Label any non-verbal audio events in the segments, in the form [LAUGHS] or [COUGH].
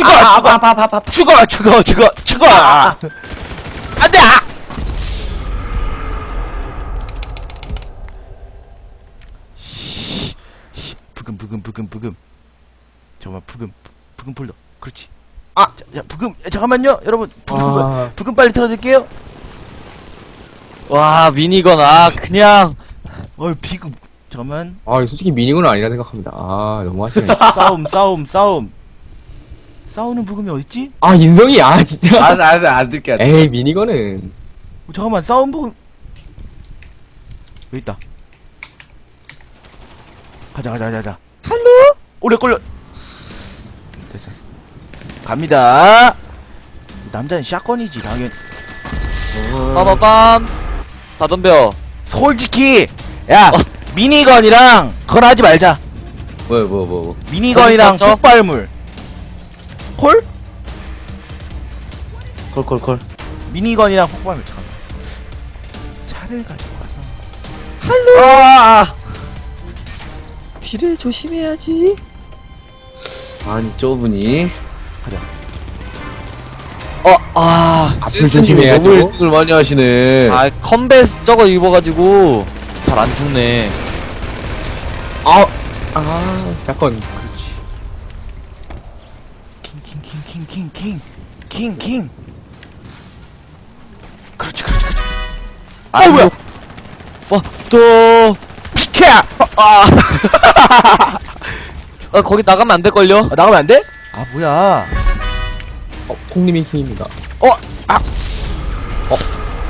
죽어 죽어 죽어 죽어 죽어 죽어 안돼 아! 부금 부금 부금 부금 잠깐만 부금 부- 부금 폴더 그렇지 아 자, 자, 부금 야, 잠깐만요 여러분 부금 아. 부금 빨리 틀어줄게요 와 미니건 아 그냥 어이 비금 잠깐만 아 솔직히 미니건은 아니라 생각합니다 아 너무 하시네 싸움 싸움 싸움 싸우는 부금이 어딨지? 아 인성이 아 진짜. 안, 안, 안안 듣게. 에이 미니건은. 어, 잠깐만 싸움 부금. 여기 있다. 가자 가자 가자 가자. 할로 오래 걸려. 됐어. 갑니다. 남자는 샷건이지 당연 빠바밤. 다 덤벼. 솔직히 야 미니건이랑 그건 하지 말자. 뭐, 뭐, 뭐, 뭐. 미니건이랑 맞죠? 폭발물 콜? 콜, 콜, 콜. 미니건이랑 폭발물 잠깐만 차를 가지고 가서. 아! 뒤를 조심해야지. 아니, 저분이. 어아. 앞을 조심해야죠. 너무 1등을 많이 하시네. 아 컴뱃 저거 입어가지고 잘 안 죽네. 아, 아. 잠 킹, 킹. 킹, 킹. 그렇지, 그렇지, 그렇지. 아, 아 어, 뭐야? 어, 또, 피켜! 어, 아. 아, [LAUGHS] 거기 나가면 안 될걸요? 아, 나가면 안 돼? 아, 뭐야. 어, 콩님이 킹입니다. 어, 아. 어.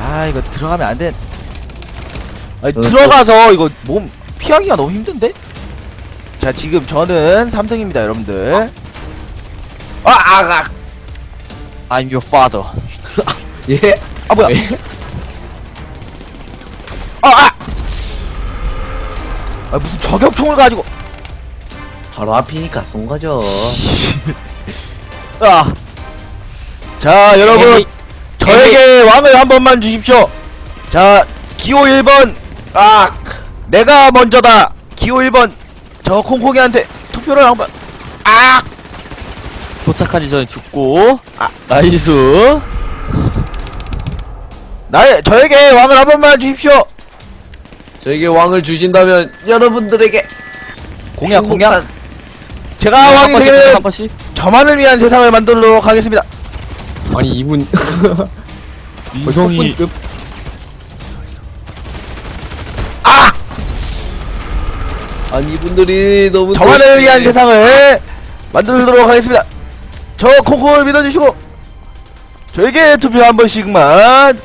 아, 이거 들어가면 안 돼. 아니, 어, 들어가서 어. 이거 몸 피하기가 너무 힘든데? 자, 지금 저는 삼성입니다 여러분들. 아. 아, 아, I'm your father [LAUGHS] 예? 아 뭐야? 아, 아! 아 무슨 저격총을 가지고? 바로 앞이니까 쏜 거죠. [LAUGHS] 아. 자 여러분 에이, 저에게 왕을 한 번만 주십시오. 자 기호 1번 아 내가 먼저다. 기호 1번 저 콩콩이한테 투표를 한 번 아 도착하기 전에 죽고 아 나이스 나 저에게 왕을 한 번만 주십시오. 저에게 왕을 주신다면 여러분들에게 공약 행복한 공약. 제가 한 왕이 번씩 한 번씩 저만을 위한 세상을 만들도록 하겠습니다. 아니 이분 [LAUGHS] 이성이 급 아니 이분들이 너무 저만을. 위한 세상을 만들도록 하겠습니다. 저 콩콩을 믿어주시고 저에게 투표 한 번씩만.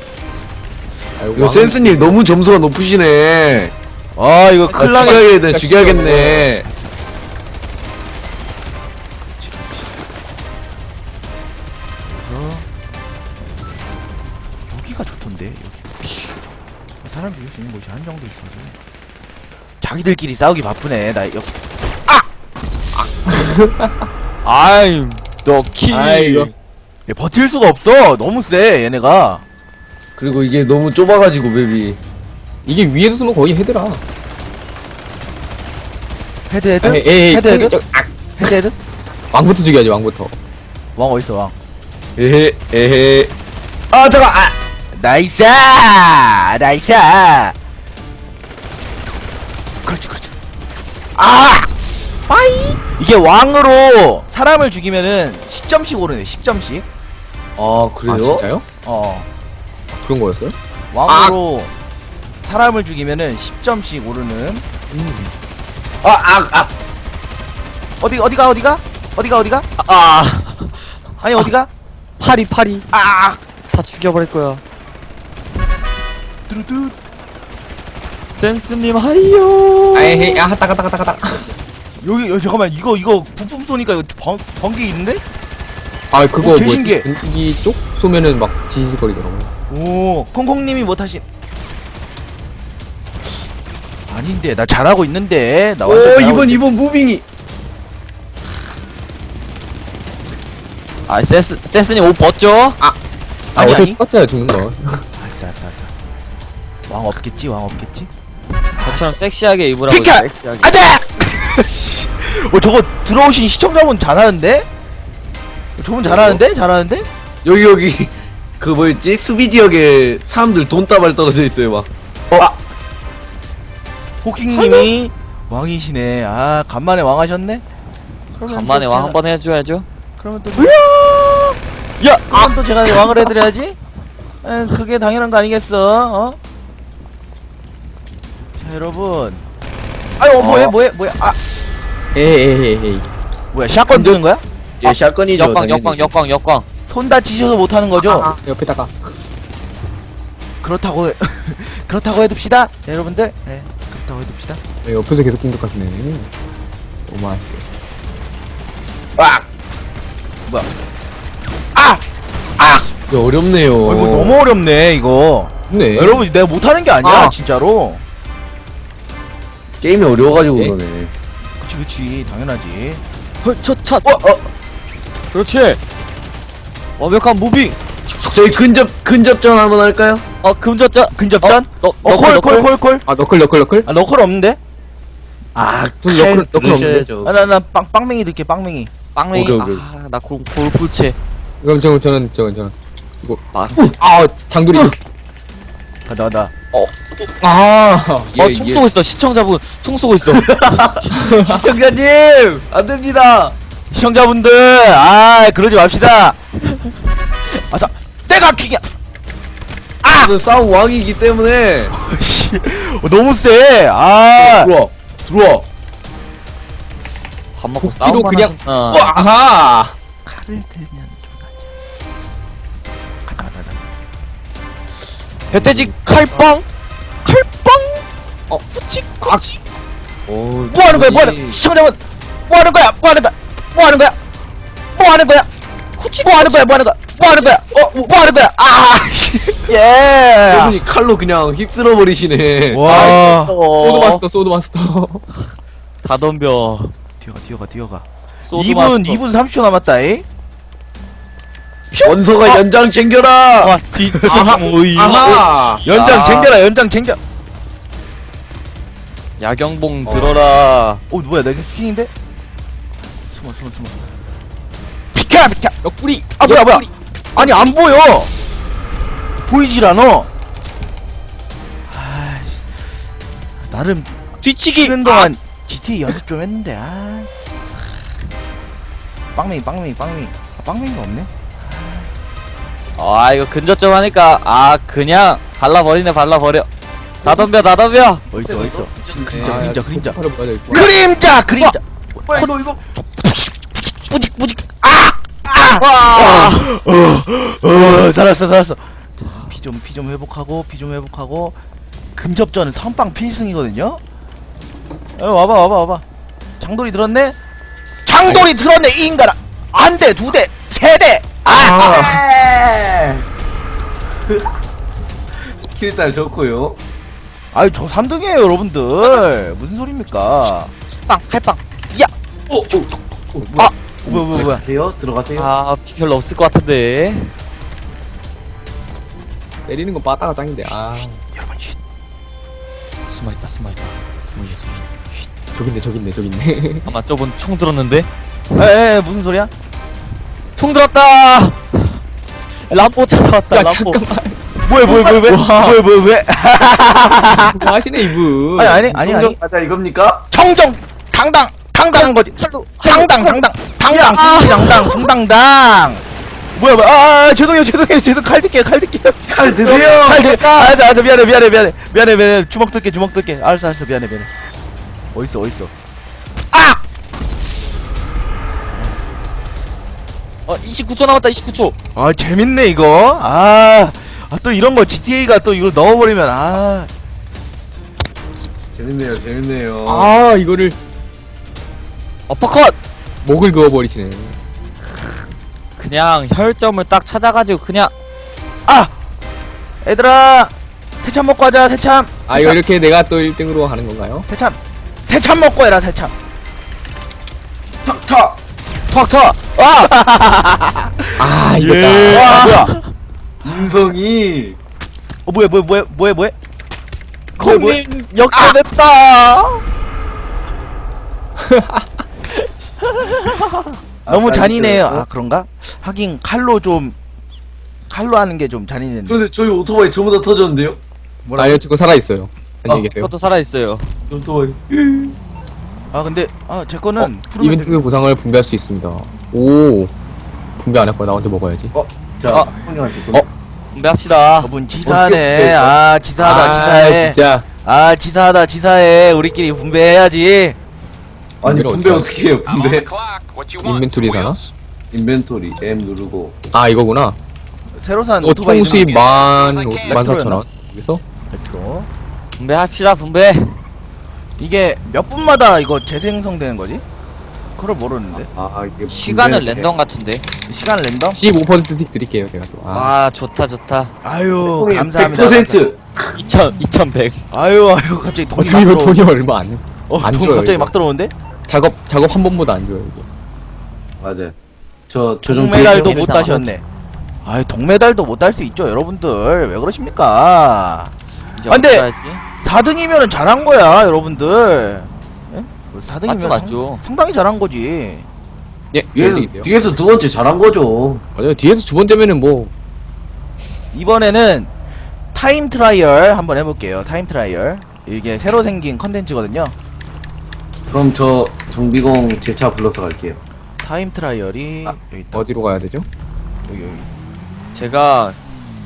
이거 센스님 너무 점수가 높으시네. 아 이거 아, 큰일 나게. 죽여야겠네, 죽여야겠네. 여기가 좋던데 여기. 씨. 사람 죽일 수 있는 곳이 한정돼 있어서. 자기들끼리 싸우기 바쁘네. 나 여. I'm the king 아이 고. 얘 버틸 수가 없어. 너무 세 얘네가. 그리고 이게 너무 좁아가지고 맵이. 이게 위에서 쓰면 거의 헤드라 헤드 헤드. 에이, 에이, 헤드 헤드. 콩- 아, 헤드 헤드. 왕부터 죽여야지 왕부터 왕 어딨어 왕. 에헤 에헤. 아 잠깐. 아. 나이스 나이스 그렇지 그렇지 아 빠이! 이게 왕으로 사람을 죽이면은 10점씩 오르네 10점씩. 아 그래요? 아 진짜요? 어. 그런 거였어요? 왕으로 사람을 죽이면은 10점씩 오르는. 아, 아, 아. 어디 어디가 어디가? 어디가 어디가? 아 아니 어디가? 파리 파리. 아. 다 죽여버릴 거야. 뚜루뚜 센스님 하이요. 아이 아 따가 따가 따가 따가 여기 여기 잠깐만 이거 이거 부품 쏘니까 이거 번, 번개 있는데 아 그거 오, 뭐 개신기해. 이쪽 쏘면은 막 지지직거리더라고 오 콩콩님이 못하신 아닌데 나 잘하고 있는데 나 완전 오 잘하고 이번. 이번 무빙이. 아 센스 센스님 옷 벗죠? 아 아니, 어차피 아니. 똑같아요 죽는 거 아싸 아싸 아싸 왕 없겠지 왕 없겠지 저처럼 섹시하게 입으라고! 섹시하게 안돼 [LAUGHS] 어 저거 들어오신 시청자분 잘하는데 저분 잘하는데? 잘하는데? 여기 여기 그 뭐였지 수비 지역에 사람들 돈다발 떨어져 있어요 막. 호킹님이 왕이시네. 아 간만에 왕하셨네. 그러면 간만에 또 왕 제가- 한번 해줘야죠. 그러면 또 야! 그럼 또 제가 왕을 해드려야지. 에, 그게 당연한 거 아니겠어? 어? 자 여러분. 아유 뭐해 뭐해 뭐해 아 에헤헤헤. 뭐야 샷건 드는 거야? 예 샷건이죠. 역광, 당연히. 역광, 역광, 역광. 손 다치셔서 못하는 거죠? 아, 옆에다가. 그렇다고 해- [LAUGHS] 그렇다고 해둡시다. 자, 여러분들. 네 그렇다고 해둡시다. 네, 옆에서 계속 공격하시네. 오마하시게. 빡. 뭐야? 아! 이거 어렵네요. 어, 이거 너무 어렵네 이거. 네. 여러분 내가 못하는 게 아니야 아. 진짜로. 게임이 어려워가지고 네? 그러네. 그치 그치 당연하지. 헐, 첫, 첫. 어 어. 그렇지. 완벽한 무빙. 저희 근접 근접전 한번 할까요? 어, 금저자. 근접전? 너, 어, 너클, 콜, 너클. 콜, 콜, 콜. 아, 너클, 너클, 너클? 아, 너클 없는데? 아, 저는 너클- 너클 없는데. 아, 나, 나, 빵, 빵맹이 빵맹이. 빵맹이. 오케이, 오케이. 아, 나 골, 골프채. 그럼 저는, 저는, 저는, 저는. 이거. 아, 아, 장돌이. 가다, 가다. 아. 어, 총 쏘고 있어. 시청자분 총 쏘고 있어. [LAUGHS] 시청자님 안 됩니다. 시청자분들, 아, 그러지 맙시다. 아싸, 때가 킥이야. 저는 싸움 왕이기 때문에 씨, [LAUGHS] 어, 너무 세. 아, 들어와 들어와. 밥 먹고 복귀로 싸움만 그냥- 하신- 어. 아하. 칼을 들면 좀 가다, 가다. 멧돼지 칼빵. 칼빵. 어, 쿠치, 쿠치. 오, 뭐 하는 거야, 뭐 하는 거야? 시청자분, 뭐 하는 거야, 뭐 하는 거야, 뭐 하는 거야, 뭐 하는 거야, 쿠치, 뭐 하는 거야, 뭐 하는 거야, 뭐 하는 거야, 어, 뭐 하는 거야, 아, 씨. [LAUGHS] 예. 저분이 칼로 그냥 휩쓸어 버리시네. 와. 소드 마스터, 소드 마스터. 다 덤벼. 뛰어가, 뛰어가, 뛰어가. 소드 2분, 마스터. 2분 30초 남았다, 이. 원서가 연장 챙겨라. 와, 뒤치 모이. 아하. 연장 아. 챙겨라, 연장 챙겨. 야경봉 들어라. 어, 뭐야, 내가 킹인데? 숨어, 숨어, 숨어. 비켜, 비켜. 옆구리. 아, 뭐야, 뭐야. 아니, 안 보여. 보이질 않아. 아이씨. 나름 뒤치기. 쉬는 동안 GTA 연습 좀 했는데, 아. 빵맹이, 빵맹이, 빵맹이. 아, 빵맹이가 없네? 아, 이거 근접점 하니까 아, 그냥 발라버리네, 발라버려. 다 덤벼, 다 덤벼. 어딨어, 어딨어. 그림자, 아, 그림자, 그림자. 이거. 그림자, 그림자. 뭐야 이거 이거. 뿌직, 뿌직. 아! 아! 어, 어, 살았어, 살았어. 피 좀, 피 좀 회복하고, 피 좀 회복하고. 근접전은 선빵 필승이거든요? 어, 와봐, 와봐, 와봐. 장돌이 들었네? 장돌이 들었네, 이 인간아! 한 대, 두 대, 세 대! 아! 킬딸 좋고요. 아유, 저 3등이에요, 여러분들. 무슨 소리입니까? 빵, 팔빵. 오, 오. 아! 뭐야, 뭐야, 뭐야. 들어가세요. 들어가세요. 아, 피 별로 없을 것 같은데. 때리는 건 빠따가 짱인데, 아. 여러분, 쉿. 숨어있다, 숨어있다. 숨어있어, 숨어있어. 저기 있네, 저기 있네, 저기 있네. 아마 저분 총 들었는데? 에, 에, 무슨 소리야? 총 들었다! 람보 찾아왔다, 야, 람보. 잠깐만. 뭐야, 뭐야, 뭐야, 왜? 뭐야, 뭐야, 왜? [LAUGHS] 뭐 하시네, 이분. 아니, 아니, 아니, 아니. 맞아 이겁니까? 청정 당당 당당한 거지 당당 당당 당당 승당당 승당당 뭐야 뭐야 아, 아 죄송해요 죄송해요 죄송 칼 딜게요 칼 딜게요 칼 드세요. 칼 딜게 아 알았어 알았어 미안해 미안해 미안해 미안해 미안해 주먹 들게 주먹 들게 알았어 알았어 미안해 미안해 어딨어 어딨어 어, 29초 남았다, 29초. 아 재밌네 이거 아, 아, 또 이런 거 GTA가 또 이걸 넣어버리면 아 재밌네요. 재밌네요. 아, 이거를. 어퍼컷! 목을 그어버리시네. 그냥 혈점을 딱 찾아가지고 그냥 아! 얘들아 새참 먹고 하자 새참 아, 이거 이렇게 내가 또 1등으로 하는 건가요? 새참 새참 먹고 해라 새참 탁탁. 턱턱! 아! 아, 이겼다. 예. 와 뭐야 인성이 어 뭐야 뭐야 뭐야 뭐야 뭐야 공님 역전했다! [LAUGHS] 너무 아, 잔인해요. 아 그런가? 하긴 칼로 좀 칼로 하는 게 좀 잔인했네. 그런데 저희 오토바이 전부 다 터졌는데요? 아니요, 저거 살아있어요. 안녕히 어, 계세요. 그것도 살아있어요. 오토바이. [LAUGHS] 아 근데 아제 거는 어, 이벤트 보상을 분배할 수 있습니다. 오. 분배 안 했구나. 나 먼저 먹어야지. 자, 어. 형님한테 돈. 어? 분배합시다. 저분 지사하네. 어떻게 아 지사하다 아, 지사해. 진짜. 아 지사하다 지사해. 우리끼리 분배해야지. 아니, 분배를 분배 어떻게 어떻게 해요, 분배? 인벤토리 사나? 인벤토리, M 누르고. 아, 이거구나. 새로 산 어, 오토바이 총 수입 등록이 만, 이렇게 만 사천 원. 여기서? 레트로. 분배합시다, 분배. 이게 몇 분마다 이거 재생성되는 거지? 그걸 모르는데. 아, 이게. 시간은 랜덤 같은데. 시간 랜덤? 15%씩 드릴게요, 제가 또. 아, 아, 좋다, 좋다. 아유 형님, 감사합니다. 100%. 2,000, 2,100. 아유 아유 갑자기 돈이 어차피 이거 들어. 돈이 얼마 안, 어, 안 돈 줘요, 갑자기 이거. 막 들어오는데? 작업, 작업 한 번보다 안 줘요, 이게. 맞아요. 저, 조정 동메달도 제일 못 재밌어. 따셨네. 아유 동메달도 못 딸 수 있죠 여러분들 왜 그러십니까? 이제 아, 근데- 해야지? 4등이면은 잘한 거야 여러분들. 예? 맞죠, 4등이면 맞죠. 상당히 잘한 거지. 예, 뒤에서. 뒤에서 두 번째 잘한 거죠. 맞아요. 뒤에서 두 번째면은 뭐, 이번에는 타임 트라이얼 한번 해볼게요. 타임 트라이얼. 이게 새로 생긴 컨텐츠거든요. 그럼 저, 정비공 제 차 불러서 갈게요. 타임 트라이얼이 아, 여기 있다. 어디로 가야 되죠? 여기 여기. 제가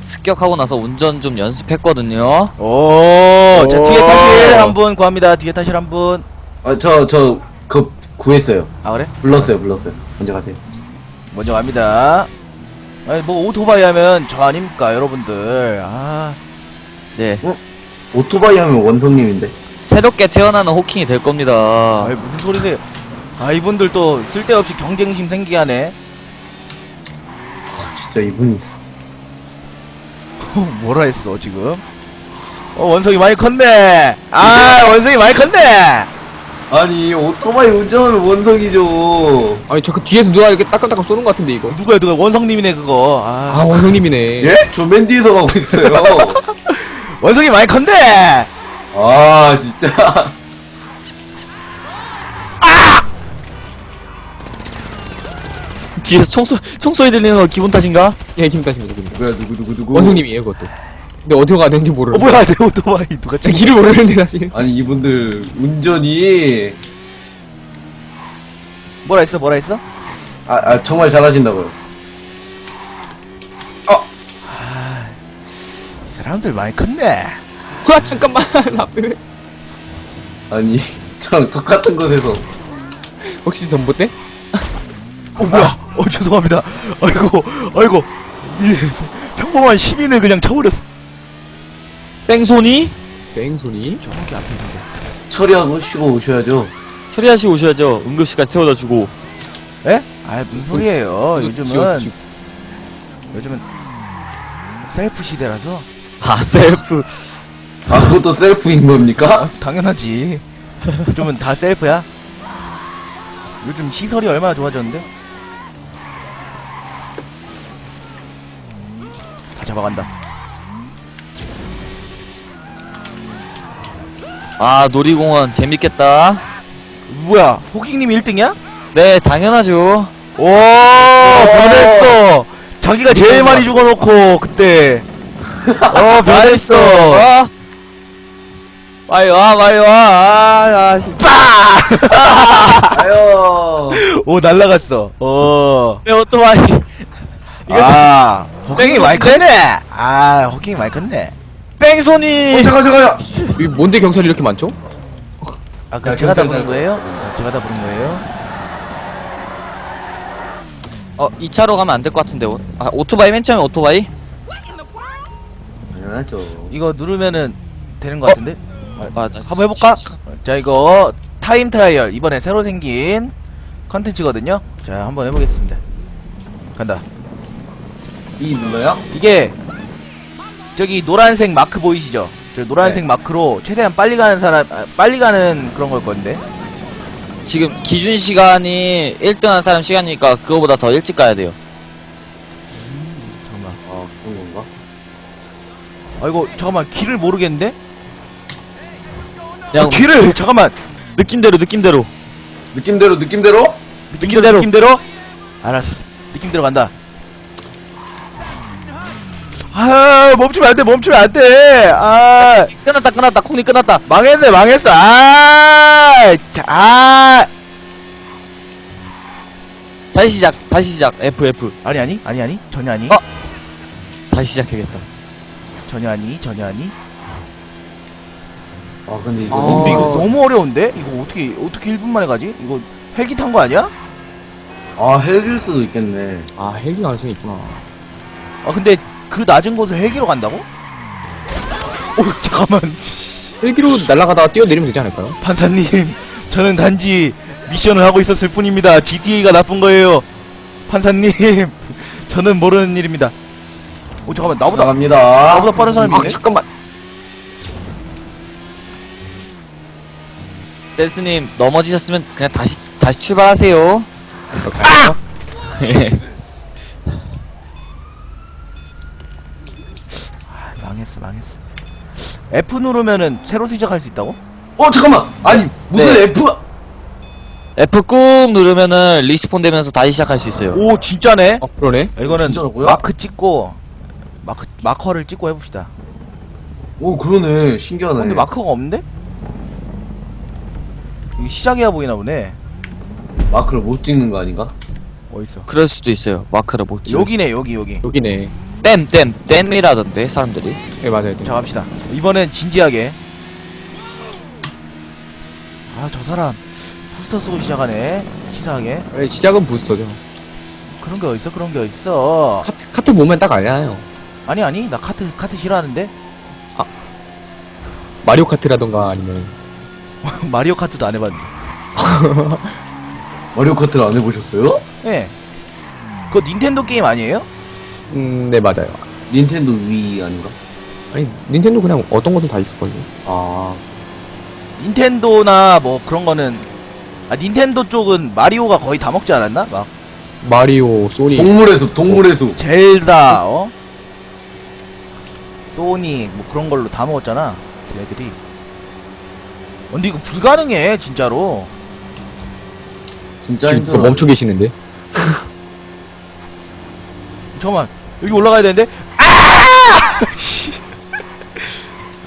습격하고 나서 운전 좀 연습했거든요. 오, 자 오. 뒤에 타실 한 분 구합니다. 뒤에 타실 한 분. 아, 저, 저, 그, 구했어요. 아 그래? 불렀어요, 불렀어요. 먼저 가세요. 먼저 갑니다. 아니 뭐 오토바이 하면 저 아닙니까 여러분들. 아, 이제 오토바이 하면 원성님인데. 새롭게 태어나는 호킹이 될 겁니다. 아이 무슨 소리세요? 아 이분들 또 쓸데없이 경쟁심 생기게 하네. 진짜 이분이. [LAUGHS] 뭐라 했어 지금? 어 원석이 많이 컸네. 아 원석이 많이 컸네. 아니, 오토바이 운전하면 원성이죠. 아니, 저 그 뒤에서 누가 이렇게 따끔따끔 쏘는 것 같은데, 이거. 누가 누가 원성님이네 그거. 아, 아, 원성님이네. 예? 저 맨 뒤에서 가고 있어요. [LAUGHS] 원석이 많이 컸네. 아, 진짜. 뒤에서 총소, 총소리 들리는 거 기분 탓인가? 예, 김 따십니다, 김 따. 뭐야, 누구, 누구, 누구. 원성님이에요, 그것도. 근데 어디로 가야 되는지 어 모르는 뭐야 내 오토바이 누가 저 찍? 길을 모르는데, 사실. 아니, 이분들 운전이. 뭐라 했어 뭐라 했어? 아, 아 정말 잘하신다고요. 이 사람들 많이 컸네. 와, 잠깐만. [LAUGHS] 앞에. 아니, 저랑 똑같은 곳에서. 혹시 전봇대? 어 뭐야? 어 죄송합니다. 아이고 아이고 이 평범한 시민을 그냥 쳐버렸어. 뺑소니? 뺑소니? 저기 앞에 있는데. 처리하고 쉬고 오셔야죠. 처리하시 오셔야죠. 응급실까지 태워다 주고. 에? 아 무슨 소리예요? 이거 요즘은 지워주시고. 요즘은 셀프 시대라서 아, 셀프. 아, 그것도 셀프인 겁니까? 아, 당연하지. 요즘은 다 셀프야. 요즘 시설이 얼마나 좋아졌는데? 잡아간다. 아, 놀이공원 재밌겠다. 뭐야? 호킹님이 1등이야? 네, 당연하죠. 오, 변했어. 자기가 제일 많이 죽어놓고 그때. 어, [LAUGHS] 변했어. 아, 빨리 와, 빨리 와. 아, 아. 오, 날라갔어. 어. 내 오토바이. 아, 호킹이 많이? 컸네. 아, 호킹이 많이 컸네. 뺑소니. 어, 잠깐, 잠깐요. 이 뭔데 경찰이 이렇게 많죠? 아, 그 야, 제가 다 경찰 부른 거예요? 아, 제가 다 부른 거예요? 어, 2차로 가면 안 될 것 같은데. 오- 아, 오토바이 맨 처음에 오토바이? 당연하죠. 이거 누르면은 되는 거 같은데? 아, 나 한번 해볼까? 자, 이거 타임 트라이얼 이번에 새로 생긴 컨텐츠거든요. 자, 한번 해보겠습니다. 간다. 이 눌러요? 이게 저기 노란색 마크 보이시죠? 저 노란색 마크로 최대한 빨리 가는 사람 아, 빨리 가는 그런 걸 건데. 지금 기준 시간이 1등 한 사람 시간이니까 그거보다 더 일찍 가야 돼요. 잠깐만. 아, 그런 건가? 아이고 잠깐만 길을 모르겠는데? 그냥 아, 길을 잠깐만 느낌대로 느낌대로. 느낌대로, 느낌대로? 느낌대로 느낌대로 알았어. 느낌 들어간다. 아, 멈추면 안 돼, 멈추면 안 돼. 아, 끝났다 끝났다 콩니 끝났다 망했네, 망했어. 아, 자, 아. 다시 시작 다시 시작 F F 아니, 아니, 아니, 아니. 전혀 아니. 어? 다시 시작해야겠다 전혀 아니, 전혀 아니. 아 근데 이거 아. 어, 근데 이거 너무 어려운데? 이거 어떻게, 어떻게 1분 만에 가지? 이거 헬기 탄 거 아니야? 아 헬기일 수도 있겠네 아 헬기 가능성이 있구나 아, 근데 그 낮은 곳을 헬기로 간다고? 오, 잠깐만. 헬기로 날아가다가 뛰어내리면 되지 않을까요? 판사님, 저는 단지 미션을 하고 있었을 뿐입니다. GTA가 나쁜 거예요. 판사님, 저는 모르는 일입니다. 오, 잠깐만, 나보다, 나갑니다 나보다 빠른 사람이 아 있네? 잠깐만 센스님 넘어지셨으면 그냥 다시 다시 출발하세요 아! [LAUGHS] 예. 망했어, 망했어. F 누르면은 새로 시작할 수 있다고? 어 잠깐만 아니 무슨 네. F F 꾹 누르면은 리스폰 되면서 다시 시작할 수 있어요 오, 진짜네? 어 그러네 이거는 진짜라고요? 마크 찍고, 마크, 마커를 찍고 해봅시다. 오 그러네 신기하네 근데 마크가 없는데? 이게 시작해야 보이나 보네. 마크를 못 찍는 거 아닌가? 어딨어? 그럴 수도 있어요 마크를 못 찍어 여기네, 여기, 여기. 여기네 댐 댐 댐이라던데 사람들이. 예 맞아요 네. 자 갑시다. 이번엔 진지하게. 아 저 사람 부스터 쓰고 시작하네. 치사하게. 예, 시작은 부스터죠. 그런 게 어딨어? 그런 게 어딨어? 카트 카트 보면 딱 알잖아요. 아니 아니. 나 카트 카트 싫어하는데. 마리오 카트라던가 아니면. [LAUGHS] 마리오 카트도 안 해봤는데 [LAUGHS] 마리오 카트를 안 해보셨어요? 예. 그거 닌텐도 게임 아니에요? 음 네 맞아요. 닌텐도 위 아닌가? 아니 닌텐도 그냥 어떤 것도 다 있을걸요. 아. 닌텐도나 뭐 그런 거는 아 닌텐도 쪽은 마리오가 거의 다 먹지 않았나? 막. 마리오 소니. 동물의 숲 동물의 숲. 젤다 어? 소닉 뭐 그런 걸로 다 먹었잖아 걔네들이. 어, 근데 이거 불가능해 진짜로. 진짜 지금 힘들어. 멈춰 계시는데? 잠깐만 여기 올라가야 되는데? 아!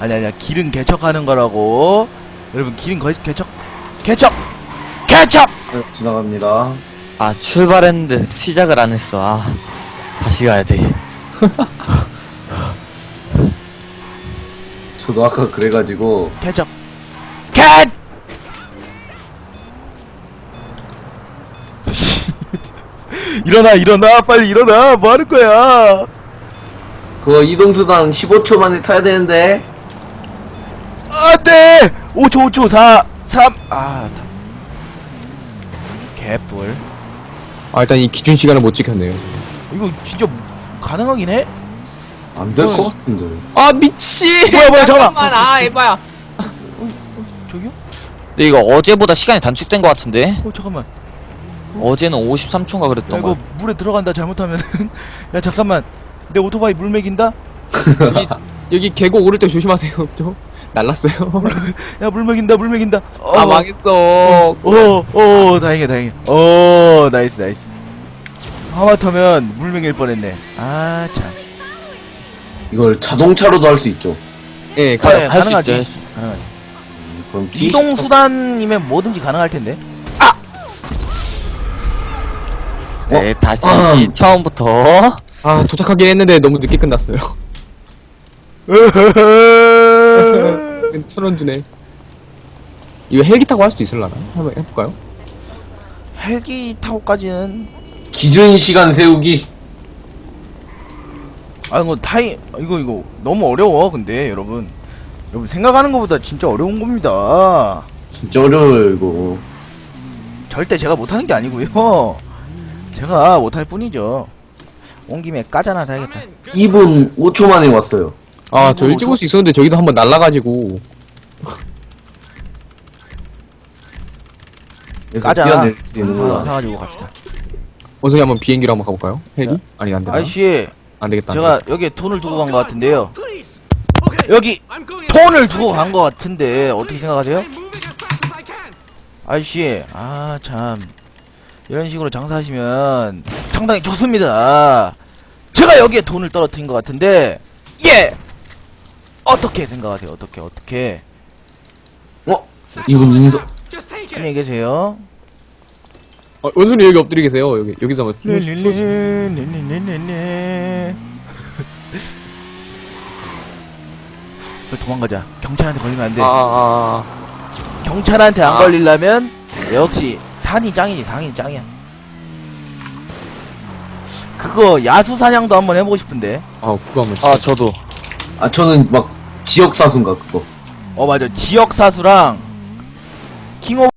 [LAUGHS] 아니 아니야. 길은 개척하는 거라고. 여러분 길은 거, 개척 개척 개척! 네, 지나갑니다. 아 출발했는데 시작을 안 했어. 아 다시 가야 돼. 저도 아까 그래가지고 개척 개 일어나 일어나 빨리 일어나. 뭐 하는 거야? 그거 이동수당 15초 만에 타야 되는데. 안돼! 5초 5초 4 3아 개뿔. 아 일단 이 기준 시간을 못 지켰네요. 이거 진짜 가능하긴 해? 안될 어. 것 같은데. 아 미치 뭐야 뭐야 잠깐만. 아 에바야 저기요? 근데 이거 어제보다 시간이 단축된 것 같은데? 어 잠깐만 어제는 53초인가 야 그랬던 이거 거 물에 들어간다 잘못하면은. [LAUGHS] 야 잠깐만. 내 오토바이 물 먹인다? 여기 여기 계곡 오를 때 조심하세요 [LAUGHS] 저 날랐어요. [LAUGHS] 야 물 먹인다 물 먹인다. 어, 아 망했어. 오오 다행이야 다행이야. 오 나이스 나이스. 하마터면 물 먹일 뻔했네. 아참. 이걸 자동차로도 할 수 있죠. 예 가- 가, 네, 할수 가능하지. 있죠 할수 가능하지. 그럼 이동 수단이면 뭐든지 가능할 텐데 네 다시 음. 처음부터. 아 도착하긴 했는데 너무 늦게 끝났어요. [LAUGHS] 천원 주네. 이거 헬기 타고 할 수 있을라나? 한번 해볼까요? 헬기 타고까지는 기준 시간 세우기. 아 이거 타이 이거 이거 너무 어려워 근데 여러분. 여러분 생각하는 것보다 진짜 어려운 겁니다. 진짜 어려워요 이거. 절대 제가 못하는 게 아니고요 제가 못할 뿐이죠. 온 김에 까자나 사야겠다. 2분 5초 만에 왔어요. 아 저 일찍 올 수 있었는데 저기도 한번 날라가지고. 그래서 까자. 뛰어낼 수 있는 사, 거다 사가지고 갑시다. 원석이 한번 비행기로 한번 가볼까요? 헬기? 아니 안 되나? 아저씨 안 되겠다 제가 여기에 돈을 두고 간 것 같은데요. 여기 돈을 두고 간 것 같은데 어떻게 생각하세요? 아저씨 아 참 이런 식으로 장사하시면 상당히 좋습니다. 제가 여기에 돈을 떨어뜨린 것 같은데 예 어떻게 생각하세요? 어떻게 어떻게 어? 이분 윤서 안녕히 계세요. 어, 원수님 여기 엎드려 계세요. 여기 여기서 한번 네, 네네네네네네. 빨리 도망가자. 경찰한테 걸리면 안 돼. 아, 아, 경찰한테 안 아. 걸리려면 역시 산이 짱이지. 산이 짱이야. 그거 야수 사냥도 한번 해보고 싶은데. 아 그거 한번 아, 아, 저도. 아 저는 막 지역 사수인가 그거 어 맞아. 지역 사수랑 킹 오브